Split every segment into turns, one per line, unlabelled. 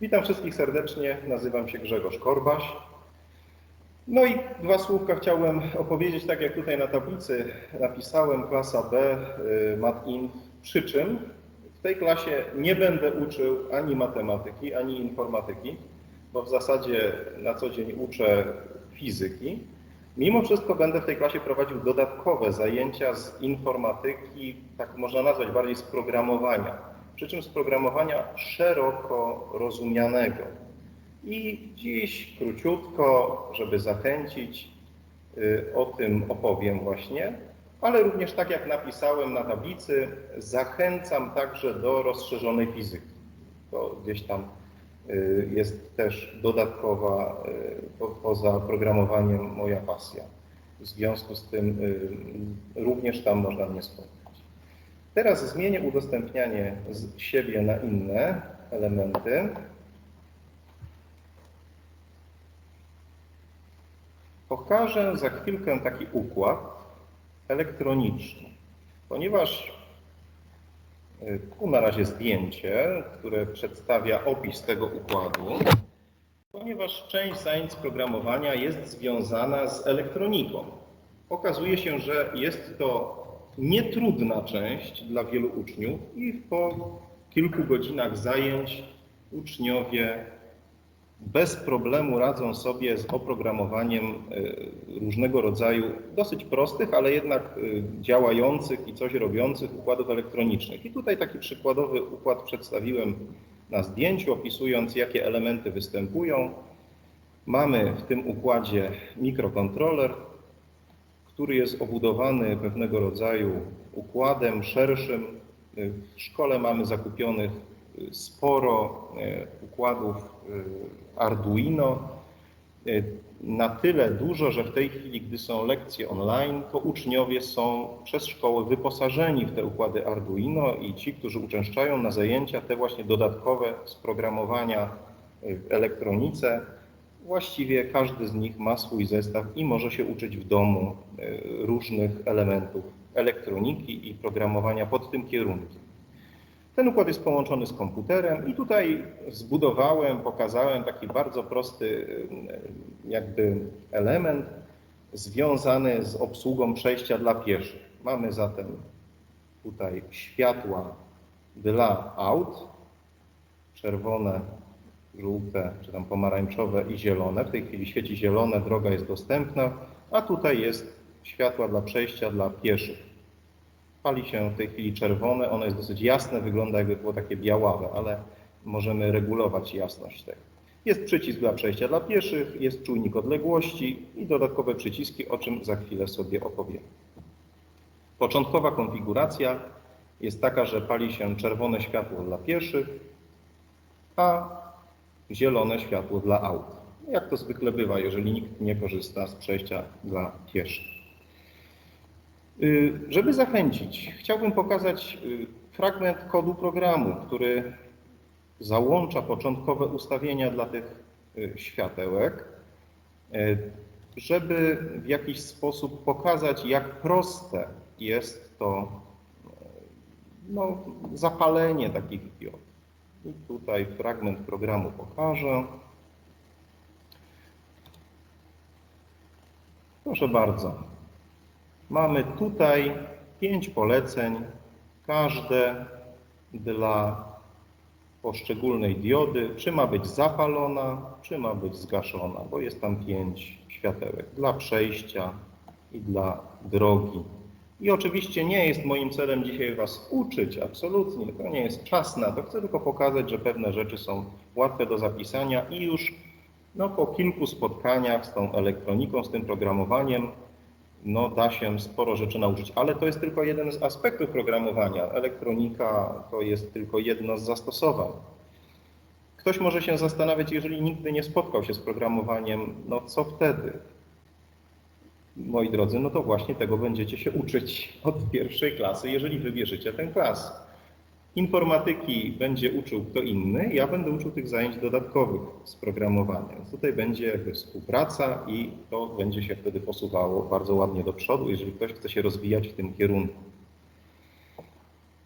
Witam wszystkich serdecznie, nazywam się Grzegorz Korbaś. No i dwa słówka chciałem opowiedzieć, tak jak tutaj na tablicy napisałem, klasa B, y, MatInf, przy czym w tej klasie nie będę uczył ani matematyki, ani informatyki, bo w zasadzie na co dzień uczę fizyki. Mimo wszystko będę w tej klasie prowadził dodatkowe zajęcia z informatyki, tak można nazwać bardziej z programowania, przy czym z programowania szeroko rozumianego. I dziś króciutko, żeby zachęcić, y, o tym opowiem właśnie, ale również tak jak napisałem na tablicy, zachęcam także do rozszerzonej fizyki. To gdzieś tam y, jest też dodatkowa, y, po- poza programowaniem moja pasja. W związku z tym również tam można mnie spotkać. Teraz zmienię udostępnianie z siebie na inne elementy. Pokażę za chwilkę taki układ elektroniczny, ponieważ y, tu na razie zdjęcie, które przedstawia opis tego układu, ponieważ część zajęć programowania jest związana z elektroniką. Okazuje się, że jest to nietrudna część dla wielu uczniów i po kilku godzinach zajęć uczniowie bez problemu radzą sobie z oprogramowaniem y, różnego rodzaju, dosyć prostych, ale jednak y, działających i coś robiących układów elektronicznych. I tutaj taki przykładowy układ przedstawiłem na zdjęciu, opisując jakie elementy występują. Mamy w tym układzie mikrokontroler, który jest obudowany pewnego rodzaju układem szerszym. W szkole mamy zakupionych y, sporo y, układów y, Arduino. Na tyle dużo, że w tej chwili, gdy są lekcje online, to uczniowie są przez szkołę wyposażeni w te układy Arduino i ci, którzy uczęszczają na zajęcia, te właśnie dodatkowe sprogramowania y, w elektronice, Właściwie każdy z nich ma swój zestaw i może się uczyć w domu y, różnych elementów elektroniki i programowania pod tym kierunkiem. Ten układ jest połączony z komputerem i tutaj zbudowałem, pokazałem taki bardzo prosty y, jakby element związany z obsługą przejścia dla pieszych. Mamy zatem tutaj światła dla aut, czerwone, żółte, czy tam pomarańczowe i zielone. W tej chwili świeci zielone, droga jest dostępna, a tutaj jest światła dla przejścia dla pieszych. Pali się w tej chwili czerwone, ono jest dosyć jasne, wygląda jakby było takie białawe, ale możemy regulować jasność tego. Jest przycisk dla przejścia dla pieszych, jest czujnik odległości i dodatkowe przyciski, o czym za chwilę sobie opowiem. Początkowa konfiguracja jest taka, że pali się czerwone światło dla pieszych, a zielone światło dla aut. Jak to zwykle bywa, jeżeli nikt nie korzysta z przejścia dla pieszych. Y, Żeby zachęcić, chciałbym pokazać y, fragment kodu programu, który załącza początkowe ustawienia dla tych y, światełek, żeby w jakiś sposób pokazać, jak proste jest to no, zapalenie takich diod. I tutaj fragment programu pokażę. Proszę bardzo. Mamy tutaj pięć poleceń, każde dla poszczególnej diody, czy ma być zapalona, czy ma być zgaszona, bo jest tam pięć światełek dla przejścia i dla drogi. I oczywiście nie jest moim celem dzisiaj Was uczyć, absolutnie, to nie jest czas na to. Chcę tylko pokazać, że pewne rzeczy są łatwe do zapisania i już no, po kilku spotkaniach z tą elektroniką, z tym programowaniem, no, da się sporo rzeczy nauczyć. Ale to jest tylko jeden z aspektów programowania. Elektronika to jest tylko jedno z zastosowań. Ktoś może się zastanawiać, jeżeli nigdy nie spotkał się z programowaniem, no co wtedy? Moi drodzy, no to właśnie tego będziecie się uczyć od pierwszej klasy, jeżeli wybierzecie tę klasę. Informatyki będzie uczył kto inny, ja będę uczył tych zajęć dodatkowych z programowania. Więc tutaj będzie jakby współpraca i to będzie się wtedy posuwało bardzo ładnie do przodu, jeżeli ktoś chce się rozwijać w tym kierunku.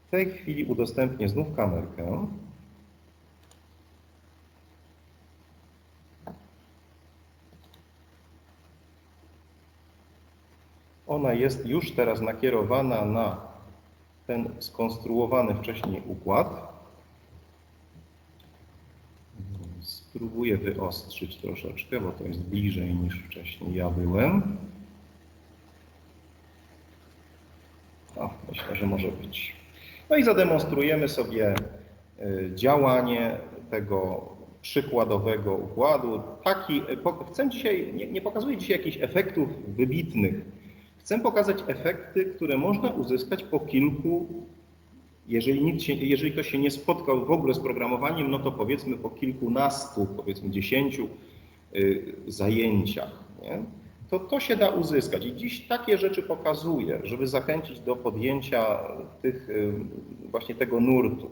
W tej chwili udostępnię znów kamerkę. Ona jest już teraz nakierowana na ten skonstruowany wcześniej układ. Spróbuję wyostrzyć troszeczkę, bo to jest bliżej niż wcześniej ja byłem. O, myślę, że może być. No i zademonstrujemy sobie y, działanie tego przykładowego układu. Taki, chcę dzisiaj, nie, nie pokazuję dzisiaj jakichś efektów wybitnych. Chcę pokazać efekty, które można uzyskać po kilku, jeżeli, nikt się, jeżeli ktoś się nie spotkał w ogóle z programowaniem, no to powiedzmy po kilkunastu, powiedzmy dziesięciu y, zajęciach. Nie? To to się da uzyskać. I dziś takie rzeczy pokazuję, żeby zachęcić do podjęcia tych, y, właśnie tego nurtu.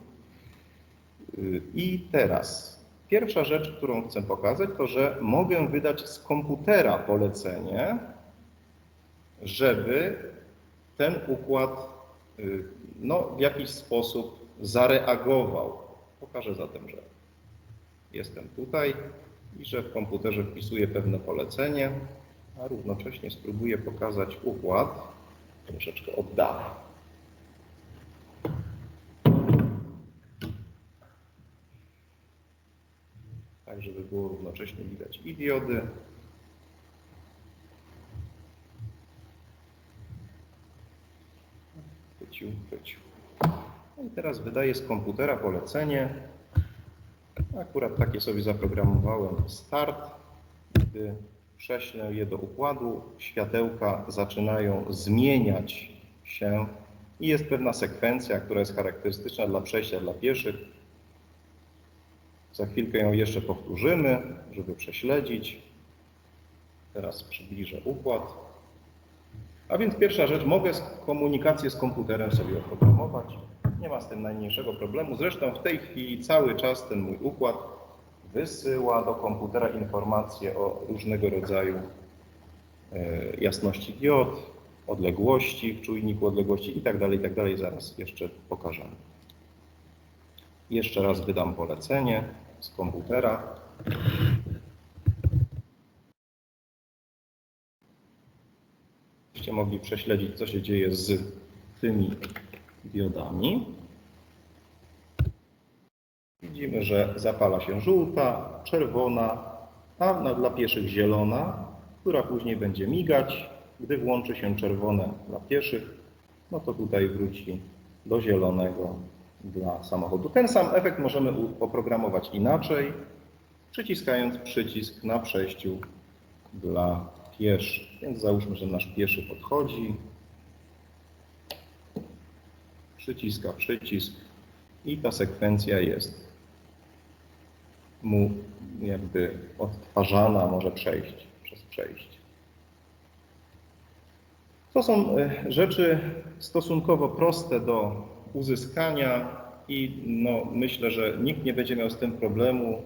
Y, I teraz Pierwsza rzecz, którą chcę pokazać, to że mogę wydać z komputera polecenie, żeby ten układ y, no, w jakiś sposób zareagował. Pokażę zatem, że jestem tutaj i że w komputerze wpisuję pewne polecenie, a równocześnie spróbuję pokazać układ troszeczkę oddalę. tak żeby było równocześnie widać i diody, No i teraz wydaję z komputera polecenie. Akurat takie sobie zaprogramowałem start. Gdy prześlę je do układu, światełka zaczynają zmieniać się i jest pewna sekwencja, która jest charakterystyczna dla przejścia dla pieszych. Za chwilkę ją jeszcze powtórzymy, żeby prześledzić. Teraz przybliżę układ. A więc pierwsza rzecz, mogę komunikację z komputerem sobie oprogramować. Nie ma z tym najmniejszego problemu. Zresztą w tej chwili cały czas ten mój układ wysyła do komputera informacje o różnego rodzaju e, jasności diod, odległości w czujniku odległości itd., tak itd. Tak Zaraz jeszcze pokażemy. Jeszcze raz wydam polecenie z komputera. Mogli prześledzić, co się dzieje z tymi diodami. Widzimy, że zapala się żółta, czerwona, a dla pieszych zielona, która później będzie migać. Gdy włączy się czerwone dla pieszych, no to tutaj wróci do zielonego dla samochodu. Ten sam efekt możemy oprogramować inaczej, przyciskając przycisk na przejściu dla pieszych. Więc załóżmy, że nasz pieszy podchodzi, przyciska przycisk. I ta sekwencja jest mu jakby odtwarzana, może przejść przez przejście. To są e, rzeczy stosunkowo proste do uzyskania i no, myślę, że nikt nie będzie miał z tym problemu,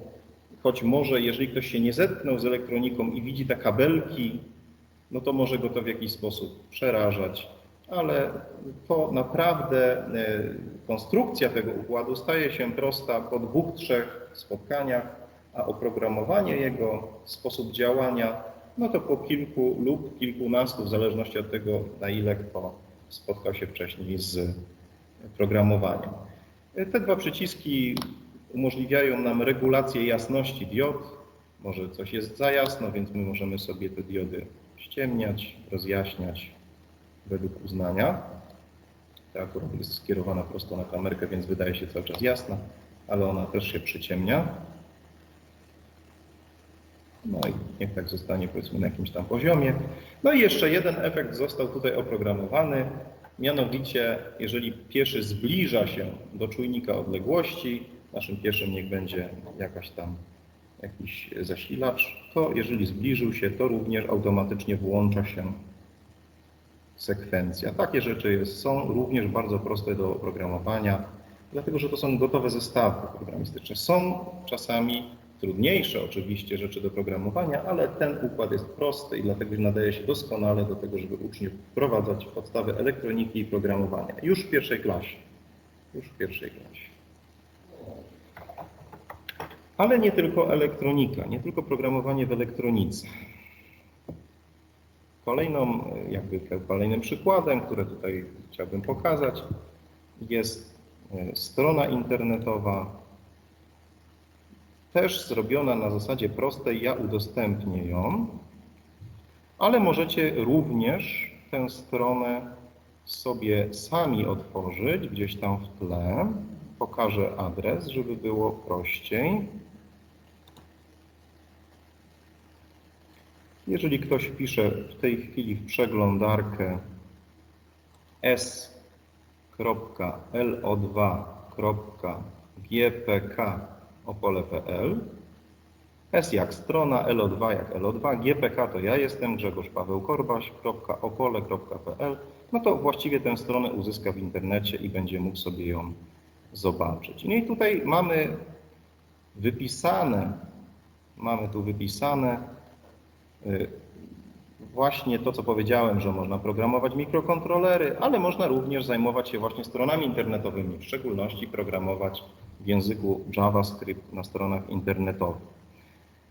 choć może jeżeli ktoś się nie zetknął z elektroniką i widzi te kabelki, no to może go to w jakiś sposób przerażać, ale to naprawdę e, konstrukcja tego układu staje się prosta po dwóch, trzech spotkaniach, a oprogramowanie jego, sposób działania, no to po kilku lub kilkunastu, w zależności od tego, na ile kto spotkał się wcześniej z programowania. Te dwa przyciski umożliwiają nam regulację jasności diod. Może coś jest za jasno, więc my możemy sobie te diody ściemniać, rozjaśniać według uznania. Ta akurat jest skierowana prosto na kamerkę, więc wydaje się cały czas jasna, ale ona też się przyciemnia. No i niech tak zostanie powiedzmy na jakimś tam poziomie. No i jeszcze jeden efekt został tutaj oprogramowany. Mianowicie, jeżeli pieszy zbliża się do czujnika odległości, naszym pieszym niech będzie jakaś tam jakiś zasilacz, to jeżeli zbliżył się, to również automatycznie włącza się sekwencja. Takie rzeczy jest, są również bardzo proste do oprogramowania, dlatego że to są gotowe zestawy programistyczne. Są czasami trudniejsze oczywiście rzeczy do programowania, ale ten układ jest prosty i dlatego nadaje się doskonale do tego, żeby uczniów wprowadzać podstawy elektroniki i programowania. Już w pierwszej klasie. Już w pierwszej klasie. Ale nie tylko elektronika, nie tylko programowanie w elektronice. Kolejną, jakby kolejnym przykładem, które tutaj chciałbym pokazać, jest e, strona internetowa, też zrobiona na zasadzie prostej, ja udostępnię ją, ale możecie również tę stronę sobie sami otworzyć gdzieś tam w tle. Pokażę adres, żeby było prościej. Jeżeli ktoś wpisze w tej chwili w przeglądarkę s.lo2.gpk.opole.pl S jak strona, LO2 jak LO2, GPK to ja jestem, Grzegorz Paweł Korbaś.opole.pl no to właściwie tę stronę uzyska w internecie i będzie mógł sobie ją zobaczyć. No i tutaj mamy wypisane, mamy tu wypisane właśnie to, co powiedziałem, że można programować mikrokontrolery, ale można również zajmować się właśnie stronami internetowymi, w szczególności programować w języku JavaScript na stronach internetowych.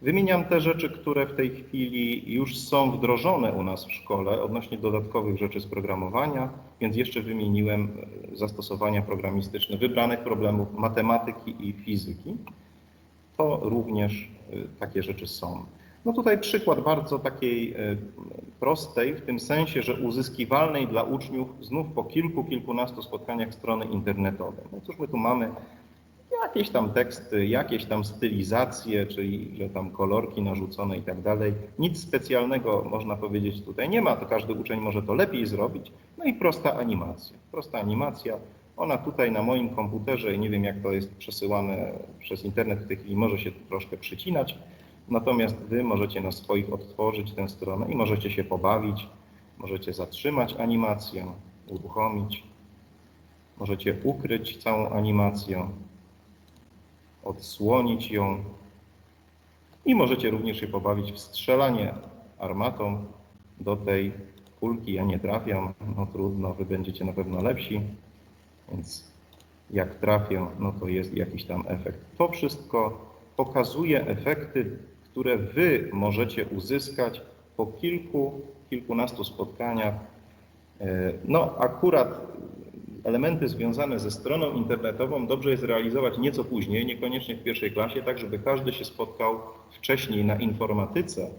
Wymieniam te rzeczy, które w tej chwili już są wdrożone u nas w szkole odnośnie dodatkowych rzeczy z programowania, więc jeszcze wymieniłem e, zastosowania programistyczne wybranych problemów matematyki i fizyki. To również e, takie rzeczy są. No tutaj przykład bardzo takiej e, prostej, w tym sensie, że uzyskiwalnej dla uczniów znów po kilku, kilkunastu spotkaniach strony internetowej. No cóż my tu mamy jakieś tam teksty, jakieś tam stylizacje, czyli że tam kolorki narzucone i tak dalej. Nic specjalnego można powiedzieć tutaj nie ma, to każdy uczeń może to lepiej zrobić. No i prosta animacja. Prosta animacja. Ona tutaj na moim komputerze, nie wiem jak to jest przesyłane przez internet w tej chwili, może się troszkę przycinać, natomiast Wy możecie na swoich odtworzyć tę stronę i możecie się pobawić, możecie zatrzymać animację, uruchomić, możecie ukryć całą animację, odsłonić ją i możecie również się pobawić w strzelanie armatą do tej kulki. Ja nie trafiam, no trudno, wy będziecie na pewno lepsi, więc jak trafię, no to jest jakiś tam efekt. To wszystko pokazuje efekty, które wy możecie uzyskać po kilku, kilkunastu spotkaniach. E, no akurat elementy związane ze stroną internetową dobrze jest realizować nieco później, niekoniecznie w pierwszej klasie, tak żeby każdy się spotkał wcześniej na informatyce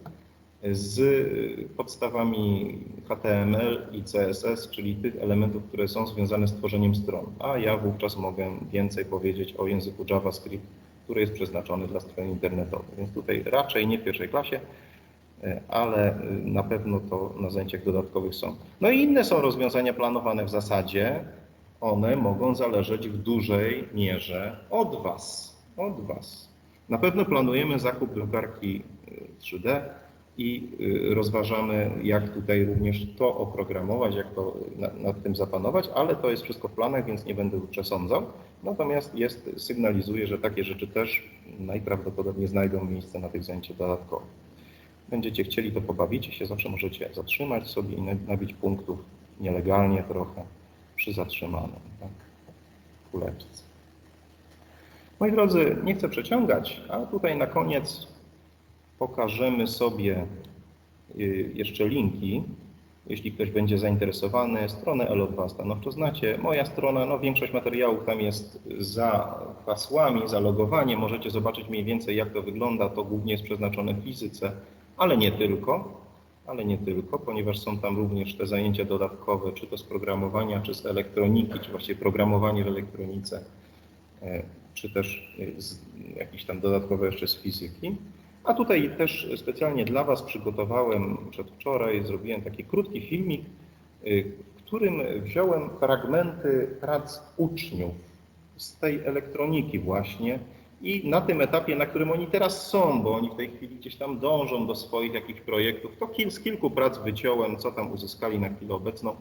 z podstawami HTML i CSS, czyli tych elementów, które są związane z tworzeniem stron. A ja wówczas mogę więcej powiedzieć o języku JavaScript, który jest przeznaczony dla stron internetowych. Więc tutaj raczej nie w pierwszej klasie, ale na pewno to na zajęciach dodatkowych są. No i inne są rozwiązania planowane w zasadzie one mogą zależeć w dużej mierze od Was. Od Was. Na pewno planujemy zakup drukarki 3D y, i y, rozważamy, jak tutaj również to oprogramować, jak to nad tym zapanować, ale to jest wszystko w planach, więc nie będę przesądzał. Natomiast jest, sygnalizuję, że takie rzeczy też najprawdopodobniej znajdą miejsce na tych zajęciach dodatkowych. Będziecie chcieli to pobawić się, zawsze możecie zatrzymać sobie i nabić punktów nielegalnie trochę przy zatrzymanym, tak, kuleczce. Moi drodzy, nie chcę przeciągać, a tutaj na koniec pokażemy sobie y, jeszcze linki, jeśli ktoś będzie zainteresowany. Stronę LO2 stanowczo znacie. Moja strona, no większość materiałów tam jest za hasłami, za logowaniem. Możecie zobaczyć mniej więcej jak to wygląda. To głównie jest przeznaczone fizyce, ale nie tylko ale nie tylko, ponieważ są tam również te zajęcia dodatkowe, czy to z programowania, czy z elektroniki, czy właściwie programowanie w elektronice, e, czy też jakieś tam dodatkowe jeszcze z fizyki. A tutaj też specjalnie dla Was przygotowałem przedwczoraj, zrobiłem taki krótki filmik, e, w którym wziąłem fragmenty prac uczniów z tej elektroniki właśnie, i na tym etapie, na którym oni teraz są, bo oni w tej chwili gdzieś tam dążą do swoich jakichś projektów, to kil, z kilku prac wyciąłem, co tam uzyskali na chwilę obecną.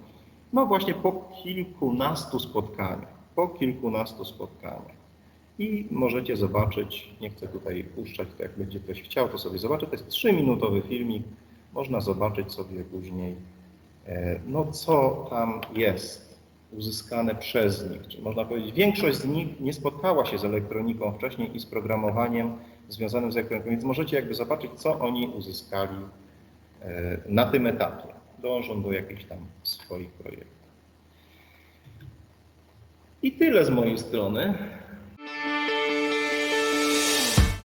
No właśnie po kilkunastu spotkaniach, po kilkunastu spotkaniach. I możecie zobaczyć, nie chcę tutaj puszczać, to jak będzie ktoś chciał, to sobie zobaczy. To jest trzyminutowy filmik, można zobaczyć sobie później, e, no co tam jest uzyskane przez nich. Czyli można powiedzieć, większość z nich nie spotkała się z elektroniką wcześniej i z programowaniem związanym z elektroniką, więc możecie jakby zobaczyć, co oni uzyskali e, na tym etapie. dążą do jakichś tam swoich projektów. I tyle z mojej strony.